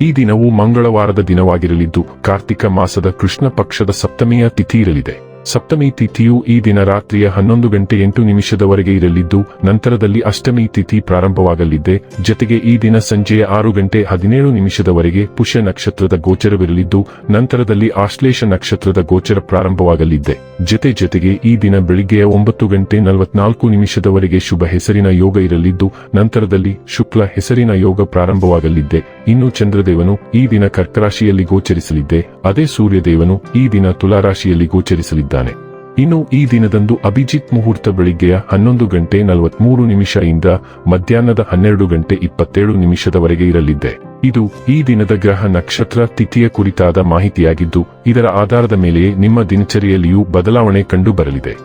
ಈ ದಿನವು ಮಂಗಳವಾರದ ದಿನವಾಗಿರಲಿದ್ದು ಕಾರ್ತಿಕ ಮಾಸದ ಕೃಷ್ಣ ಪಕ್ಷದ ಸಪ್ತಮಿಯ ತಿಥಿ ಇರಲಿದೆ ಸಪ್ತಮಿ ತಿಥಿಯು ಈ ದಿನ ರಾತ್ರಿಯ ಹನ್ನೊಂದು ಗಂಟೆ ಎಂಟು ನಿಮಿಷದವರೆಗೆ ಇರಲಿದ್ದು, ನಂತರದಲ್ಲಿ ಅಷ್ಟಮಿ ತಿಥಿ ಪ್ರಾರಂಭವಾಗಲಿದ್ದೆ ಜತೆಗೆ ಈ ದಿನ ಸಂಜೆಯ ಆರು ಗಂಟೆ ಹದಿನೇಳು ನಿಮಿಷದವರೆಗೆ ಪುಷ್ಯ ನಕ್ಷತ್ರದ ಗೋಚರವಿರಲಿದ್ದು, ನಂತರದಲ್ಲಿ ಆಶ್ಲೇಷ ನಕ್ಷತ್ರದ ಗೋಚರ ಪ್ರಾರಂಭವಾಗಲಿದೆ. ಜತೆ ಜತೆಗೆ ಈ ದಿನ ಬೆಳಿಗ್ಗೆಯ ಒಂಬತ್ತು ಗಂಟೆ ನಲವತ್ನಾಲ್ಕು ನಿಮಿಷದವರೆಗೆ ಶುಭ ಹೆಸರಿನ ಯೋಗ ಇರಲಿದ್ದು, ನಂತರದಲ್ಲಿ ಶುಕ್ಲ ಹೆಸರಿನ ಯೋಗ ಪ್ರಾರಂಭವಾಗಲಿದ್ದೆ ಇನ್ನು ಚಂದ್ರದೇವನು ಈ ದಿನ ಕರ್ಕರಾಶಿಯಲ್ಲಿ ಗೋಚರಿಸಲಿದ್ದೆ ಅದೇ ಸೂರ್ಯದೇವನು ಈ ದಿನ ತುಲಾರಾಶಿಯಲ್ಲಿ ಗೋಚರಿಸಲಿದ್ದಾನೆ ಇನ್ನು ಈ ದಿನದಂದು ಅಭಿಜಿತ್ ಮುಹೂರ್ತ ಬೆಳಿಗ್ಗೆಯ ಹನ್ನೊಂದು ಗಂಟೆ ನಲವತ್ಮೂರು ನಿಮಿಷದಿಂದ ಮಧ್ಯಾಹ್ನದ ಹನ್ನೆರಡು ಗಂಟೆ ಇಪ್ಪತ್ತೇಳು ನಿಮಿಷದವರೆಗೆ ಇರಲಿದ್ದೆ. ಇದು ಈ ದಿನದ ಗ್ರಹ ನಕ್ಷತ್ರ ತಿಥಿಯ ಕುರಿತಾದ ಮಾಹಿತಿಯಾಗಿದ್ದು, ಇದರ ಆಧಾರದ ಮೇಲೆಯೇ ನಿಮ್ಮ ದಿನಚರಿಯಲ್ಲಿಯೂ ಬದಲಾವಣೆ ಕಂಡು ಬರಲಿದೆ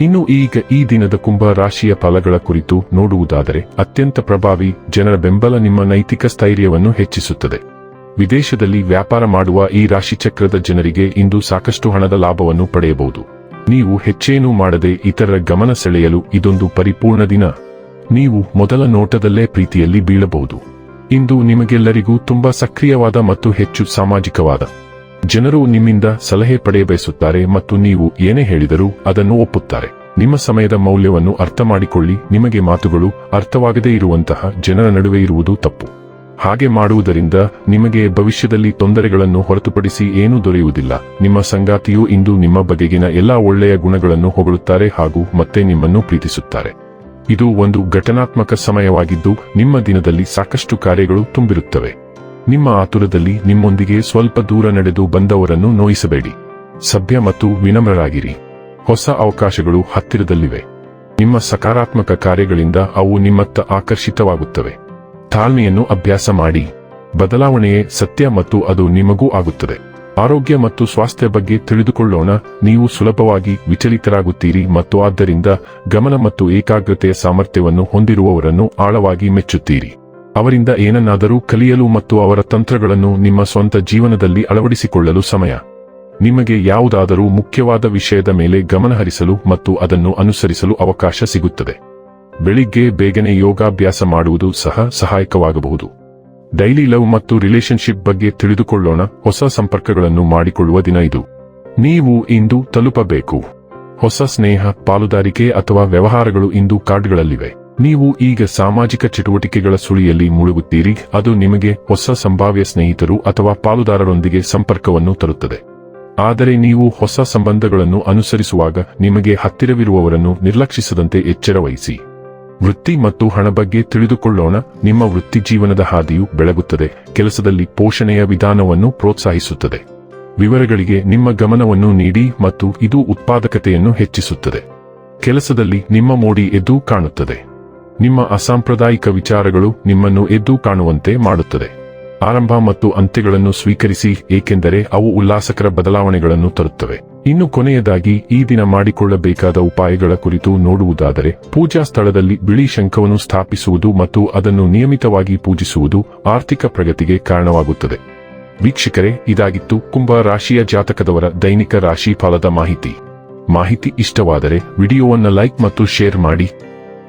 ಇನ್ನು ಈಗ ಈ ದಿನದ ಕುಂಭ ರಾಶಿಯ ಫಲಗಳ ಕುರಿತು ನೋಡುವುದಾದರೆ, ಅತ್ಯಂತ ಪ್ರಭಾವಿ ಜನರ ಬೆಂಬಲ ನಿಮ್ಮ ನೈತಿಕ ಸ್ಥೈರ್ಯವನ್ನು ಹೆಚ್ಚಿಸುತ್ತದೆ. ವಿದೇಶದಲ್ಲಿ ವ್ಯಾಪಾರ ಮಾಡುವ ಈ ರಾಶಿಚಕ್ರದ ಜನರಿಗೆ ಇಂದು ಸಾಕಷ್ಟು ಹಣದ ಲಾಭವನ್ನು ಪಡೆಯಬಹುದು. ನೀವು ಹೆಚ್ಚೇನೂ ಮಾಡದೆ ಇತರರ ಗಮನ ಸೆಳೆಯಲು ಇದೊಂದು ಪರಿಪೂರ್ಣ ದಿನ. ನೀವು ಮೊದಲ ನೋಟದಲ್ಲೇ ಪ್ರೀತಿಯಲ್ಲಿ ಬೀಳಬಹುದು. ಇಂದು ನಿಮಗೆಲ್ಲರಿಗೂ ತುಂಬಾ ಸಕ್ರಿಯವಾದ ಮತ್ತು ಹೆಚ್ಚು ಸಾಮಾಜಿಕವಾದ. ಜನರು ನಿಮ್ಮಿಂದ ಸಲಹೆ ಪಡೆಯಬಯಸುತ್ತಾರೆ ಮತ್ತು ನೀವು ಏನೇ ಹೇಳಿದರೂ ಅದನ್ನು ಒಪ್ಪುತ್ತಾರೆ. ನಿಮ್ಮ ಸಮಯದ ಮೌಲ್ಯವನ್ನು ಅರ್ಥ ಮಾಡಿಕೊಳ್ಳಿ ನಿಮಗೆ ಮಾತುಗಳು ಅರ್ಥವಾಗದೇ ಇರುವಂತಹ ಜನರ ನಡುವೆ ಇರುವುದು ತಪ್ಪು. ಹಾಗೆ ಮಾಡುವುದರಿಂದ ನಿಮಗೆ ಭವಿಷ್ಯದಲ್ಲಿ ತೊಂದರೆಗಳನ್ನು ಹೊರತುಪಡಿಸಿ ಏನೂ ದೊರೆಯುವುದಿಲ್ಲ. ನಿಮ್ಮ ಸಂಗಾತಿಯು ಇಂದು ನಿಮ್ಮ ಬಗೆಗಿನ ಎಲ್ಲಾ ಒಳ್ಳೆಯ ಗುಣಗಳನ್ನು ಹೊಗಳುತ್ತಾರೆ ಹಾಗೂ ಮತ್ತೆ ನಿಮ್ಮನ್ನು ಪ್ರೀತಿಸುತ್ತಾರೆ. ಇದು ಒಂದು ಘಟನಾತ್ಮಕ ಸಮಯವಾಗಿದ್ದು, ನಿಮ್ಮ ದಿನದಲ್ಲಿ ಸಾಕಷ್ಟು ಕಾರ್ಯಗಳು ತುಂಬಿರುತ್ತವೆ. ನಿಮ್ಮ ಆತುರದಲ್ಲಿ ನಿಮ್ಮೊಂದಿಗೆ ಸ್ವಲ್ಪ ದೂರ ನಡೆದು ಬಂದವರನ್ನು ನೋಯಿಸಬೇಡಿ. ಸಭ್ಯ ಮತ್ತು ವಿನಮ್ರರಾಗಿರಿ. ಹೊಸ ಅವಕಾಶಗಳು ಹತ್ತಿರದಲ್ಲಿವೆ. ನಿಮ್ಮ ಸಕಾರಾತ್ಮಕ ಕಾರ್ಯಗಳಿಂದ ಅವು ನಿಮ್ಮತ್ತ ಆಕರ್ಷಿತವಾಗುತ್ತವೆ. ತಾಳ್ಮೆಯನ್ನು ಅಭ್ಯಾಸ ಮಾಡಿ. ಬದಲಾವಣೆಯೇ ಸತ್ಯ ಮತ್ತು ಅದು ನಿಮಗೂ ಆಗುತ್ತದೆ. ಆರೋಗ್ಯ ಮತ್ತು ಸ್ವಾಸ್ಥ್ಯ ಬಗ್ಗೆ ತಿಳಿದುಕೊಳ್ಳೋಣ. ನೀವು ಸುಲಭವಾಗಿ ವಿಚಲಿತರಾಗುತ್ತೀರಿ ಮತ್ತು ಆದ್ದರಿಂದ ಗಮನ ಮತ್ತು ಏಕಾಗ್ರತೆಯ ಸಾಮರ್ಥ್ಯವನ್ನು ಹೊಂದಿರುವವರನ್ನು ಆಳವಾಗಿ ಮೆಚ್ಚುತ್ತೀರಿ. ಅವರಿಂದ ಏನನ್ನಾದರೂ ಕಲಿಯಲು ಮತ್ತು ಅವರ ತಂತ್ರಗಳನ್ನು ನಿಮ್ಮ ಸ್ವಂತ ಜೀವನದಲ್ಲಿ ಅಳವಡಿಸಿಕೊಳ್ಳಲು ಸಮಯ. ನಿಮಗೆ ಯಾವುದಾದರೂ ಮುಖ್ಯವಾದ ವಿಷಯದ ಮೇಲೆ ಗಮನಹರಿಸಲು ಮತ್ತು ಅದನ್ನು ಅನುಸರಿಸಲು ಅವಕಾಶ ಸಿಗುತ್ತದೆ. ಬೆಳಿಗ್ಗೆ ಬೇಗನೆ ಯೋಗಾಭ್ಯಾಸ ಮಾಡುವುದು ಸಹ ಸಹಾಯಕವಾಗಬಹುದು. ಡೈಲಿ ಲವ್ ಮತ್ತು ರಿಲೇಶನ್ಶಿಪ್ ಬಗ್ಗೆ ತಿಳಿದುಕೊಳ್ಳೋಣ. ಹೊಸ ಸಂಪರ್ಕಗಳನ್ನು ಮಾಡಿಕೊಳ್ಳುವ ದಿನ ಇದು. ನೀವು ಇಂದು ತಲುಪಬೇಕು. ಹೊಸ ಸ್ನೇಹ, ಪಾಲುದಾರಿಕೆ ಅಥವಾ ವ್ಯವಹಾರಗಳು ಇಂದು ಕಾರ್ಡ್ಗಳಲ್ಲಿವೆ ನೀವು ಈಗ ಸಾಮಾಜಿಕ ಚಟುವಟಿಕೆಗಳ ಸುಳಿಯಲ್ಲಿ ಮುಳುಗುತ್ತೀರಿ. ಅದು ನಿಮಗೆ ಹೊಸ ಸಂಭಾವ್ಯ ಸ್ನೇಹಿತರು ಅಥವಾ ಪಾಲುದಾರರೊಂದಿಗೆ ಸಂಪರ್ಕವನ್ನು ತರುತ್ತದೆ. ಆದರೆ ನೀವು ಹೊಸ ಸಂಬಂಧಗಳನ್ನು ಅನುಸರಿಸುವಾಗ ನಿಮಗೆ ಹತ್ತಿರವಿರುವವರನ್ನು ನಿರ್ಲಕ್ಷಿಸದಂತೆ ಎಚ್ಚರ ವಹಿಸಿ ವೃತ್ತಿ ಮತ್ತು ಹಣ ಬಗ್ಗೆ ತಿಳಿದುಕೊಳ್ಳೋಣ. ನಿಮ್ಮ ವೃತ್ತಿ ಜೀವನದ ಹಾದಿಯು ಬೆಳಗುತ್ತದೆ. ಕೆಲಸದಲ್ಲಿ ಪೋಷಣೆಯ ವಿಧಾನವನ್ನು ಪ್ರೋತ್ಸಾಹಿಸುತ್ತದೆ. ವಿವರಗಳಿಗೆ ನಿಮ್ಮ ಗಮನವನ್ನು ನೀಡಿ ಮತ್ತು ಇದು ಉತ್ಪಾದಕತೆಯನ್ನು ಹೆಚ್ಚಿಸುತ್ತದೆ. ಕೆಲಸದಲ್ಲಿ ನಿಮ್ಮ ಮೋಡಿ ಎದ್ದು ಕಾಣುತ್ತದೆ. ನಿಮ್ಮ ಅಸಾಂಪ್ರದಾಯಿಕ ವಿಚಾರಗಳು ನಿಮ್ಮನ್ನು ಎದ್ದು ಕಾಣುವಂತೆ ಮಾಡುತ್ತದೆ. ಆರಂಭ ಮತ್ತು ಅಂತ್ಯಗಳನ್ನು ಸ್ವೀಕರಿಸಿ, ಏಕೆಂದರೆ ಅವು ಉಲ್ಲಾಸಕರ ಬದಲಾವಣೆಗಳನ್ನು ತರುತ್ತವೆ. ಇನ್ನು ಕೊನೆಯದಾಗಿ, ಈ ದಿನ ಮಾಡಿಕೊಳ್ಳಬೇಕಾದ ಉಪಾಯಗಳ ಕುರಿತು ನೋಡುವುದಾದರೆ, ಪೂಜಾ ಸ್ಥಳದಲ್ಲಿ ಬಿಳಿ ಶಂಖವನ್ನು ಸ್ಥಾಪಿಸುವುದು ಮತ್ತು ಅದನ್ನು ನಿಯಮಿತವಾಗಿ ಪೂಜಿಸುವುದು ಆರ್ಥಿಕ ಪ್ರಗತಿಗೆ ಕಾರಣವಾಗುತ್ತದೆ. ವೀಕ್ಷಕರೇ, ಇದಾಗಿತ್ತು ಕುಂಭ ರಾಶಿಯ ಜಾತಕದವರ ದೈನಿಕ ರಾಶಿ ಫಲದ ಮಾಹಿತಿ. ಮಾಹಿತಿ ಇಷ್ಟವಾದರೆ, ವಿಡಿಯೋವನ್ನು ಲೈಕ್ ಮತ್ತು ಶೇರ್ ಮಾಡಿ.